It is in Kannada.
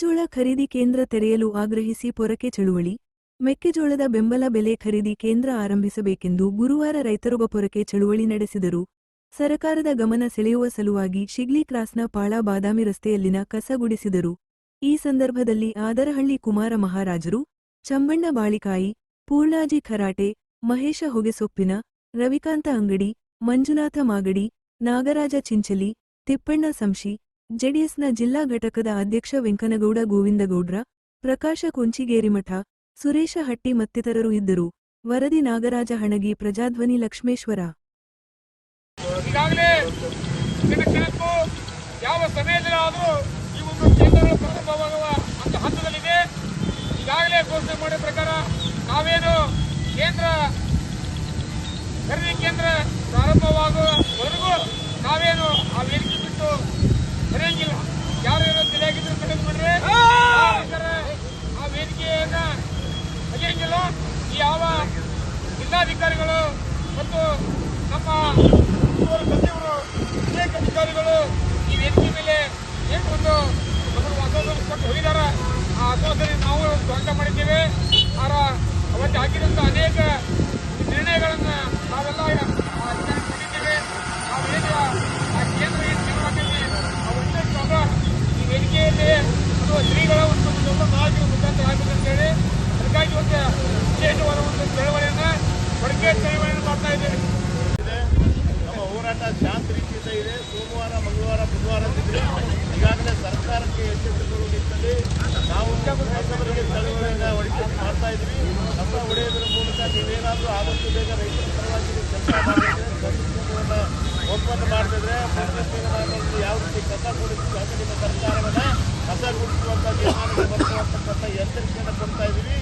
ಜೋಳ ಖರೀದಿ ಕೇಂದ್ರ ತೆರೆಯಲು ಆಗ್ರಹಿಸಿ ಪೊರಕೆ ಚಳುವಳಿ. ಮೆಕ್ಕೆಜೋಳದ ಬೆಂಬಲ ಬೆಲೆ ಖರೀದಿ ಕೇಂದ್ರ ಆರಂಭಿಸಬೇಕೆಂದು ಗುರುವಾರ ರೈತರೊಬ್ಬ ಪೊರಕೆ ಚಳುವಳಿ ನಡೆಸಿದರು. ಸರಕಾರದ ಗಮನ ಸೆಳೆಯುವ ಸಲುವಾಗಿ ಶಿಗ್ಲಿ ಕ್ರಾಸ್ನ ಪಾಳ ಬಾದಾಮಿ ರಸ್ತೆಯಲ್ಲಿನ ಕಸ ಗುಡಿಸಿದರು. ಈ ಸಂದರ್ಭದಲ್ಲಿ ಆದರಹಳ್ಳಿ ಕುಮಾರ ಮಹಾರಾಜರು, ಚಂಬಣ್ಣ ಬಾಳಿಕಾಯಿ, ಪೂರ್ಣಾಜಿ ಖರಾಟೆ, ಮಹೇಶ ಹೊಗೆಸೊಪ್ಪಿನ, ರವಿಕಾಂತ ಅಂಗಡಿ, ಮಂಜುನಾಥ ಮಾಗಡಿ, ನಾಗರಾಜ ಚಿಂಚಲಿ, ತಿಪ್ಪಣ್ಣ ಸಂಶಿ ಜೆಡಿಎಸ್ನ ಜಿಲ್ಲಾ ಘಟಕದ ಅಧ್ಯಕ್ಷ ವೆಂಕನಗೌಡ, ಗೋವಿಂದಗೌಡ್ರ, ಪ್ರಕಾಶ ಕುಂಚಿಗೇರಿಮಠ, ಸುರೇಶ ಹಟ್ಟಿ ಮತ್ತಿತರರು ಇದ್ದರು. ವರದಿ ನಾಗರಾಜ ಹಣಗಿ, ಪ್ರಜಾಧ್ವನಿ ಲಕ್ಷ್ಮೇಶ್ವರ. ಯಾವ ಸಮಯದಲ್ಲಾದರೂ ಈ ಒಂದು ಕೇಂದ್ರಗಳು ಪ್ರಾರಂಭವಾಗುವ ಅಂತ ಹಂತದಲ್ಲಿದೆ. ಈಗಾಗಲೇ ಘೋಷಣೆ ಮಾಡಿದ ಪ್ರಕಾರ ನಾವೇನು ಕೇಂದ್ರ ಖರೀದಿ ಕೇಂದ್ರ ಪ್ರಾರಂಭವಾಗುವವರೆಗೂ ನಾವೇನು ಆ ವೇದಿಕೆ ಬಿಟ್ಟು ಬರೆಯಂಗಿಲ್ಲ ಯಾರು ಏನೋ ತಿಳಿಯಾಗಿದ್ರು ತೆಗೆದುಕೊಂಡ್ರೆ ಆ ವೇದಿಕೆಯನ್ನ ತೆಗೆಯಂಗಿಲ್ಲ ಈ ಯಾವ ಜಿಲ್ಲಾಧಿಕಾರಿಗಳು ಮತ್ತು ನಮ್ಮ ಸಚಿವರು ಅನೇಕ ಅಧಿಕಾರಿಗಳು ಈ ವೇದಿಕೆ ಮೇಲೆ ಏನು ಒಂದು ಅಸೋಸನೆ ಕೊಟ್ಟು ಹೋಗಿದ್ದಾರೆ. ಆ ಅಸೋಸನೆ ನಾವು ಸ್ವಾಗತ ಮಾಡಿದ್ದೇವೆ. ಅವರ ಅವತ್ತು ಹಾಕಿದಂಥ ಅನೇಕ ನಿರ್ಣಯಗಳನ್ನು ಬಡಕೆ ಚಳವಳಿಯನ್ನು ಮಾಡ್ತಾ ಇದ್ದೇವೆ. ಇದೆ. ನಮ್ಮ ಹೋರಾಟ ಶಾಂತ ರೀತಿಯಿಂದ ಇದೆ. ಸೋಮವಾರ, ಮಂಗಳವಾರ, ಬುಧವಾರ ಈಗಾಗಲೇ ಸರ್ಕಾರಕ್ಕೆ ಎಚ್ಚೆತ್ತುಕೊಳ್ಳುವ ನಿಟ್ಟಿನಲ್ಲಿ ನಾವು ಹೊಸಬರಿಗೆ ಚಳವಳಿಯಿಂದ ಹೊಡಿಕೆ ಮಾಡ್ತಾ ಇದ್ವಿ ಕಸ ಹೊಡೆಯೋದ್ರ ಮೂಲಕ ನೀವೇನಾದರೂ ಆದಷ್ಟು ಬೇಗ ರೈತರ ಪರವಾಗಿ ಕೆಲಸ ಮಾಡ್ತಿದ್ರೆ ಒಪ್ಪಂದ ಮಾಡಿದ್ರೆ ಯಾವ ರೀತಿ ಕಸ ನಿಮ್ಮ ಸರ್ಕಾರವನ್ನ ಕಸ ಗುಡಿಸುವಂತ ನಿರ್ಮಾಣಕ್ಕೆ ಬರ್ತಕ್ಕಂಥ ಎಚ್ಚರಿಕೆಯನ್ನು ಕೊಡ್ತಾ ಇದ್ದೀವಿ.